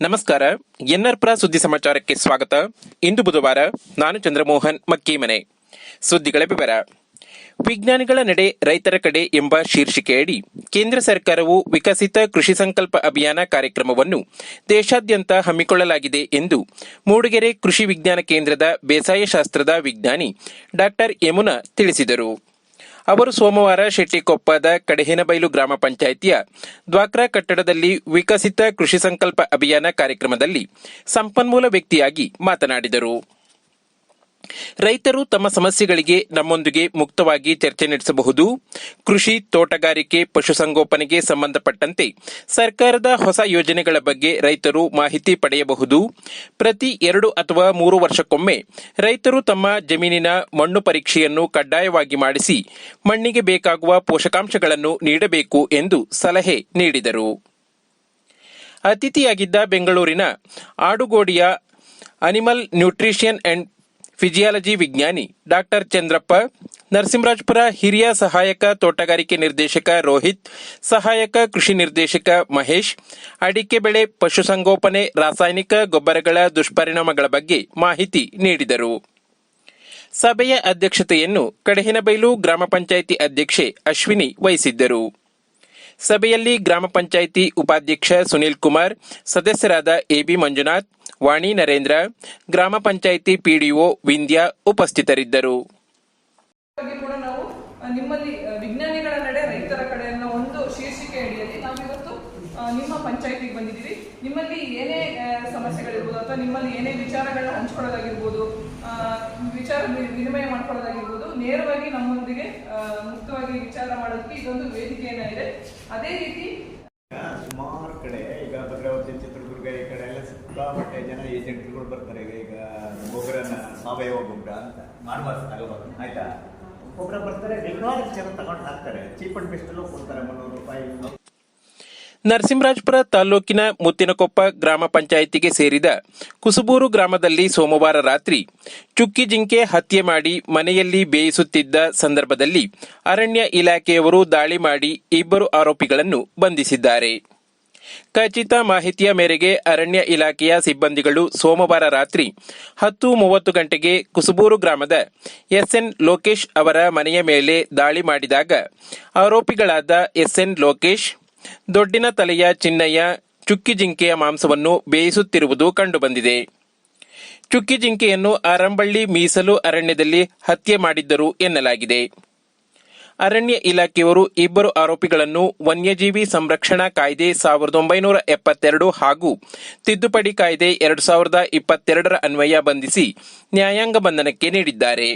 ನಮಸ್ಕಾರ. ಎನ್ಆರ್ಪುರ ಸುದ್ದಿ ಸಮಾಚಾರಕ್ಕೆ ಸ್ವಾಗತ. ಇಂದು ಬುಧವಾರ ನಾನು ಚಂದ್ರಮೋಹನ್ ಮಕ್ಕೀಮನೆ. ಸುದ್ದಿಗಳ ವಿವರ. ವಿಜ್ಞಾನಿಗಳ ನಡೆ ರೈತರ ಕಡೆ ಎಂಬ ಶೀರ್ಷಿಕೆಯಡಿ ಕೇಂದ್ರ ಸರ್ಕಾರವು ವಿಕಸಿತ ಕೃಷಿ ಸಂಕಲ್ಪ ಅಭಿಯಾನ ಕಾರ್ಯಕ್ರಮವನ್ನು ದೇಶಾದ್ಯಂತ ಹಮ್ಮಿಕೊಳ್ಳಲಾಗಿದೆ ಎಂದು ಮೂಡಿಗೆರೆ ಕೃಷಿ ವಿಜ್ಞಾನ ಕೇಂದ್ರದ ಬೇಸಾಯ ಶಾಸ್ತ್ರದ ವಿಜ್ಞಾನಿ ಡಾಕ್ಟರ್ ಯಮುನಾ ತಿಳಿಸಿದರು. ಅವರು ಸೋಮವಾರ ಶೆಟ್ಟಿಕೊಪ್ಪದ ಕಡಹಿನಬೈಲು ಗ್ರಾಮ ಪಂಚಾಯಿತಿಯ ದ್ವಾಕ್ರಾ ಕಟ್ಟಡದಲ್ಲಿ ವಿಕಸಿತ ಕೃಷಿ ಸಂಕಲ್ಪ ಅಭಿಯಾನ ಕಾರ್ಯಕ್ರಮದಲ್ಲಿ ಸಂಪನ್ಮೂಲ ವ್ಯಕ್ತಿಯಾಗಿ ಮಾತನಾಡಿದರು. ರೈತರು ತಮ್ಮ ಸಮಸ್ಯೆಗಳಿಗೆ ನಮ್ಮೊಂದಿಗೆ ಮುಕ್ತವಾಗಿ ಚರ್ಚೆ ನಡೆಸಬಹುದು. ಕೃಷಿ ತೋಟಗಾರಿಕೆ, ಪಶುಸಂಗೋಪನೆಗೆ ಸಂಬಂಧಪಟ್ಟಂತೆ ಸರ್ಕಾರದ ಹೊಸ ಯೋಜನೆಗಳ ಬಗ್ಗೆ ರೈತರು ಮಾಹಿತಿ ಪಡೆಯಬಹುದು. ಪ್ರತಿ ಎರಡು ಅಥವಾ ಮೂರು ವರ್ಷಕ್ಕೊಮ್ಮೆ ರೈತರು ತಮ್ಮ ಜಮೀನಿನ ಮಣ್ಣು ಪರೀಕ್ಷೆಯನ್ನು ಕಡ್ಡಾಯವಾಗಿ ಮಾಡಿಸಿ ಮಣ್ಣಿಗೆ ಬೇಕಾಗುವ ಪೋಷಕಾಂಶಗಳನ್ನು ನೀಡಬೇಕು ಎಂದು ಸಲಹೆ ನೀಡಿದರು. ಅತಿಥಿಯಾಗಿದ್ದ ಬೆಂಗಳೂರಿನ ಆಡುಗೋಡಿಯ ಅನಿಮಲ್ ನ್ಯೂಟ್ರಿಷನ್ ಅಂಡ್ ಫಿಜಿಯಾಲಜಿ ವಿಜ್ಞಾನಿ ಡಾಕ್ಟರ್ ಚಂದ್ರಪ್ಪ, ನರಸಿಂಹರಾಜಪುರ ಹಿರಿಯ ಸಹಾಯಕ ತೋಟಗಾರಿಕೆ ನಿರ್ದೇಶಕ ರೋಹಿತ್, ಸಹಾಯಕ ಕೃಷಿ ನಿರ್ದೇಶಕ ಮಹೇಶ್, ಅಡಿಕೆ ಬೆಳೆ ಪಶುಸಂಗೋಪನೆ ರಾಸಾಯನಿಕ ಗೊಬ್ಬರಗಳ ದುಷ್ಪರಿಣಾಮಗಳ ಬಗ್ಗೆ ಮಾಹಿತಿ ನೀಡಿದರು. ಸಭೆಯ ಅಧ್ಯಕ್ಷತೆಯನ್ನು ಕಡಹಿನಬೈಲು ಗ್ರಾಮ ಪಂಚಾಯಿತಿ ಅಧ್ಯಕ್ಷೆ ಅಶ್ವಿನಿ ವಹಿಸಿದ್ದರು. ಸಭೆಯಲ್ಲಿ ಗ್ರಾಮ ಪಂಚಾಯಿತಿ ಉಪಾಧ್ಯಕ್ಷ ಸುನೀಲ್ ಕುಮಾರ್ ಸದಸ್ಯರಾದ ಎಬಿ ಮಂಜುನಾಥ್ ವಾಣಿ ನರೇಂದ್ರ, ಗ್ರಾಮ ಪಂಚಾಯಿತಿ ಪಿಡಿಒ ವಿಂದ್ಯಾ ಉಪಸ್ಥಿತರಿದ್ದರು. ನಿಮ್ಮಲ್ಲಿ ವಿಜ್ಞಾನಿಗಳ ನಡೆ ರೈತರ ಕಡೆ ಅನ್ನೋ ಒಂದು ಶೀರ್ಷಿಕೆ ಅಡಿಯಲ್ಲಿ ನಾವಿವತ್ತು ನಿಮ್ಮ ಪಂಚಾಯತಿಗೆ ಬಂದಿದ್ದೀವಿ. ನಿಮ್ಮಲ್ಲಿ ಏನೇ ಸಮಸ್ಯೆಗಳಿರ್ಬೋದು ಅಥವಾ ನಿಮ್ಮಲ್ಲಿ ಏನೇ ವಿಚಾರಗಳನ್ನ ಹಂಚ್ಕೊಳ್ಳೋದಾಗಿರ್ಬೋದು ವಿಚಾರ ವಿನಿಮಯ ಮಾಡ್ಕೊಳ್ಳೋದಾಗಿರ್ಬೋದು, ನೇರವಾಗಿ ನಮ್ಮೊಂದಿಗೆ ಮುಕ್ತವಾಗಿ ವಿಚಾರ ಮಾಡೋದಕ್ಕೆ ಇದೊಂದು ವೇದಿಕೆಯನ್ನ ಇದೆ. ಅದೇ ರೀತಿ ತಗೋಬಾರ್ದು ಆಯ್ತಾ? ಒಬ್ಬರು ಬರ್ತಾರೆ ತಗೊಂಡು ಹಾಕ್ತಾರೆ. ಚೀಪ್ ಅಂಡ್ ಬೆಸ್ಟಲ್ಲೂ ಕೊಡ್ತಾರೆ ರೂಪಾಯಿ ನರಸಿಂಹರಾಜಪುರ ತಾಲೂಕಿನ ಮುತ್ತಿನಕೊಪ್ಪ ಗ್ರಾಮ ಪಂಚಾಯಿತಿಗೆ ಸೇರಿದ ಕುಸುಬೂರು ಗ್ರಾಮದಲ್ಲಿ ಸೋಮವಾರ ರಾತ್ರಿ ಚುಕ್ಕಿ ಜಿಂಕೆ ಹತ್ಯೆ ಮಾಡಿ ಮನೆಯಲ್ಲಿ ಬೇಯಿಸುತ್ತಿದ್ದ ಸಂದರ್ಭದಲ್ಲಿ ಅರಣ್ಯ ಇಲಾಖೆಯವರು ದಾಳಿ ಮಾಡಿ ಇಬ್ಬರು ಆರೋಪಿಗಳನ್ನು ಬಂಧಿಸಿದ್ದಾರೆ. ಖಚಿತ ಮಾಹಿತಿಯ ಮೇರೆಗೆ ಅರಣ್ಯ ಇಲಾಖೆಯ ಸಿಬ್ಬಂದಿಗಳು ಸೋಮವಾರ ರಾತ್ರಿ ಹತ್ತು ಮೂವತ್ತು ಗಂಟೆಗೆ ಕುಸುಬೂರು ಗ್ರಾಮದ ಎಸ್ಎನ್ ಲೋಕೇಶ್ ಅವರ ಮನೆಯ ಮೇಲೆ ದಾಳಿ ಮಾಡಿದಾಗ ಆರೋಪಿಗಳಾದ ಎಸ್ಎನ್ ಲೋಕೇಶ್, ದೊಡ್ಡಿನ ತಲೆಯ ಚಿನ್ನಯ್ಯ, ಚುಕ್ಕಿ ಜಿಂಕೆಯ ಮಾಂಸವನ್ನು ಬೇಯಿಸುತ್ತಿರುವುದು ಕಂಡುಬಂದಿದೆ. ಚುಕ್ಕಿ ಜಿಂಕೆಯನ್ನು ಆರಂಬಳ್ಳಿ ಮೀಸಲು ಅರಣ್ಯದಲ್ಲಿ ಹತ್ಯೆ ಮಾಡಿದ್ದರು ಎನ್ನಲಾಗಿದೆ. ಅರಣ್ಯ ಇಲಾಖೆಯವರು ಇಬ್ಬರು ಆರೋಪಿಗಳನ್ನು ವನ್ಯಜೀವಿ ಸಂರಕ್ಷಣಾ ಕಾಯ್ದೆ ಸಾವಿರದ ಒಂಬೈನೂರ ಎಪ್ಪತ್ತೆರಡು ಹಾಗೂ ತಿದ್ದುಪಡಿ ಕಾಯ್ದೆ ಎರಡು ಸಾವಿರದ ಇಪ್ಪತ್ತೆರಡರ ಅನ್ವಯ ಬಂಧಿಸಿ ನ್ಯಾಯಾಂಗ ಬಂಧನಕ್ಕೆ ನೀಡಿದ್ದಾರೆ.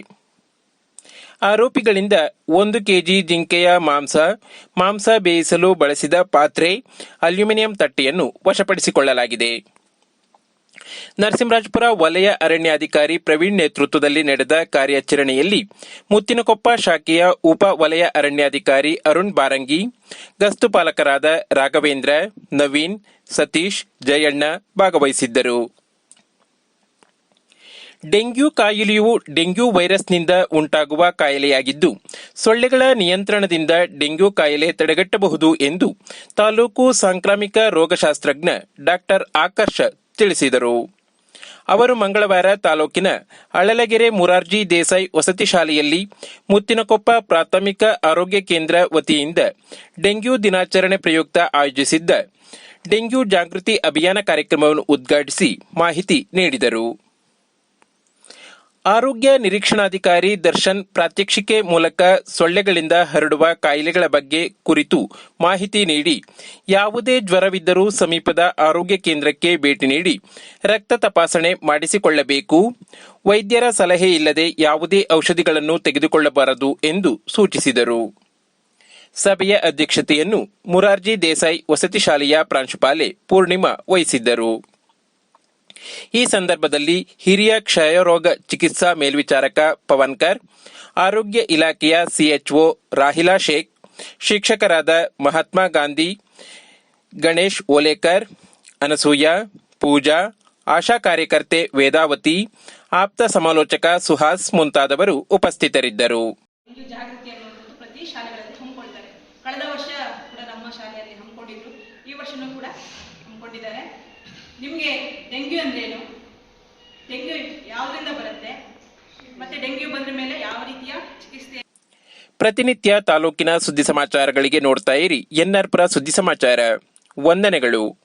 ಆರೋಪಿಗಳಿಂದ ಒಂದು ಕೆಜಿ ಜಿಂಕೆಯ ಮಾಂಸ ಮಾಂಸ ಬೇಯಿಸಲು ಬಳಸಿದ ಪಾತ್ರೆ, ಅಲ್ಯೂಮಿನಿಯಂ ತಟ್ಟೆಯನ್ನು ವಶಪಡಿಸಿಕೊಳ್ಳಲಾಗಿದೆ. ನರಸಿಂಹರಾಜಪುರ ವಲಯ ಅರಣ್ಯಾಧಿಕಾರಿ ಪ್ರವೀಣ್ ನೇತೃತ್ವದಲ್ಲಿ ನಡೆದ ಕಾರ್ಯಾಚರಣೆಯಲ್ಲಿ ಮುತ್ತಿನಕೊಪ್ಪ ಶಾಖೆಯ ಉಪ ವಲಯ ಅರಣ್ಯಾಧಿಕಾರಿ ಅರುಣ್ ಬಾರಂಗಿ, ಗಸ್ತು ಪಾಲಕರಾದ ರಾಘವೇಂದ್ರ, ನವೀನ್, ಸತೀಶ್, ಜಯಣ್ಣ ಭಾಗವಹಿಸಿದ್ದರು. ಡೆಂಗ್ಯೂ ಕಾಯಿಲೆಯು ಡೆಂಗ್ಯೂ ವೈರಸ್ನಿಂದ ಉಂಟಾಗುವ ಕಾಯಿಲೆಯಾಗಿದ್ದು, ಸೊಳ್ಳೆಗಳ ನಿಯಂತ್ರಣದಿಂದ ಡೆಂಗ್ಯೂ ಕಾಯಿಲೆ ತಡೆಗಟ್ಟಬಹುದು ಎಂದು ತಾಲೂಕು ಸಾಂಕ್ರಾಮಿಕ ರೋಗಶಾಸ್ತ್ರಜ್ಞ ಡಾಕ್ಟರ್ ಆಕರ್ಷ ತಿಳಿಸಿದರು. ಅವರು ಮಂಗಳವಾರ ತಾಲೂಕಿನ ಅಳಲಗೆರೆ ಮುರಾರ್ಜಿ ದೇಸಾಯಿ ವಸತಿ ಶಾಲೆಯಲ್ಲಿ ಮುತ್ತಿನಕೊಪ್ಪ ಪ್ರಾಥಮಿಕ ಆರೋಗ್ಯ ಕೇಂದ್ರ ವತಿಯಿಂದ ಡೆಂಗ್ಯೂ ದಿನಾಚರಣೆ ಪ್ರಯುಕ್ತ ಆಯೋಜಿಸಿದ್ದ ಡೆಂಗ್ಯೂ ಜಾಗೃತಿ ಅಭಿಯಾನ ಕಾರ್ಯಕ್ರಮವನ್ನು ಉದ್ಘಾಟಿಸಿ ಮಾಹಿತಿ ನೀಡಿದರು. ಆರೋಗ್ಯ ನಿರೀಕ್ಷಣಾಧಿಕಾರಿ ದರ್ಶನ್ ಪ್ರಾತ್ಯಕ್ಷಿಕೆ ಮೂಲಕ ಸೊಳ್ಳೆಗಳಿಂದ ಹರಡುವ ಕಾಯಿಲೆಗಳ ಬಗ್ಗೆ ಕುರಿತು ಮಾಹಿತಿ ನೀಡಿ, ಯಾವುದೇ ಜ್ವರವಿದ್ದರೂ ಸಮೀಪದ ಆರೋಗ್ಯ ಕೇಂದ್ರಕ್ಕೆ ಭೇಟಿ ನೀಡಿ, ರಕ್ತ ತಪಾಸಣೆ ಮಾಡಿಸಿಕೊಳ್ಳಬೇಕು, ವೈದ್ಯರ ಸಲಹೆ ಇಲ್ಲದೆ ಯಾವುದೇ ಔಷಧಿಗಳನ್ನು ತೆಗೆದುಕೊಳ್ಳಬಾರದು ಎಂದು ಸೂಚಿಸಿದರು. ಸಭೆಯ ಅಧ್ಯಕ್ಷತೆಯನ್ನು ಮುರಾರ್ಜಿ ದೇಸಾಯಿ ವಸತಿ ಶಾಲೆಯ ಪ್ರಾಂಶುಪಾಲೆ ಪೂರ್ಣಿಮಾ ವಹಿಸಿದ್ದರು. ಈ ಸಂದರ್ಭದಲ್ಲಿ ಹಿರಿಯ ಕ್ಷಯರೋಗ ಚಿಕಿತ್ಸಾ ಮೇಲ್ವಿಚಾರಕ ಪವನ್ಕರ್, ಆರೋಗ್ಯ ಇಲಾಖೆಯ ಸಿಎಚ್ಒ ರಾಹಿಲಾ ಶೇಖ್, ಶಿಕ್ಷಕರಾದ ಮಹಾತ್ಮ ಗಾಂಧಿ, ಗಣೇಶ್ ಓಲೇಕರ್, ಅನಸೂಯ, ಪೂಜಾ, ಆಶಾ ಕಾರ್ಯಕರ್ತೆ ವೇದಾವತಿ, ಆಪ್ತ ಸಮಾಲೋಚಕ ಸುಹಾಸ್ ಮುಂತಾದವರು ಉಪಸ್ಥಿತರಿದ್ದರು. ಕಳೆದ ವರ್ಷ ಕೂಡ ನಮ್ಮ ಶಾಲೆಯಲ್ಲಿ ಹಮ್ಮಿಕೊಂಡಿದ್ರು. ಈ ವರ್ಷನೂ ಕೂಡ ಹಮ್ಮಿಕೊಂಡಿದ್ದಾರೆ. ನಿಮಗೆ ಡೆಂಗ್ಯೂ ಅಂದ್ರೇನು? ಡೆಂಗ್ಯೂ ಯಾವುದರಿಂದ ಬರುತ್ತೆ? ಮತ್ತೆ ಡೆಂಗ್ಯೂ ಬಂದ ಮೇಲೆ ಯಾವ ರೀತಿಯ ಚಿಕಿತ್ಸೆ? ಪ್ರತಿನಿತ್ಯ ತಾಲೂಕಿನ ಸುದ್ದಿ ಸಮಾಚಾರಗಳಿಗೆ ನೋಡ್ತಾ ಇರಿ. ಎನ್ಆರ್ಪುರ ಸುದ್ದಿ ಸಮಾಚಾರ. ವಂದನೆಗಳು.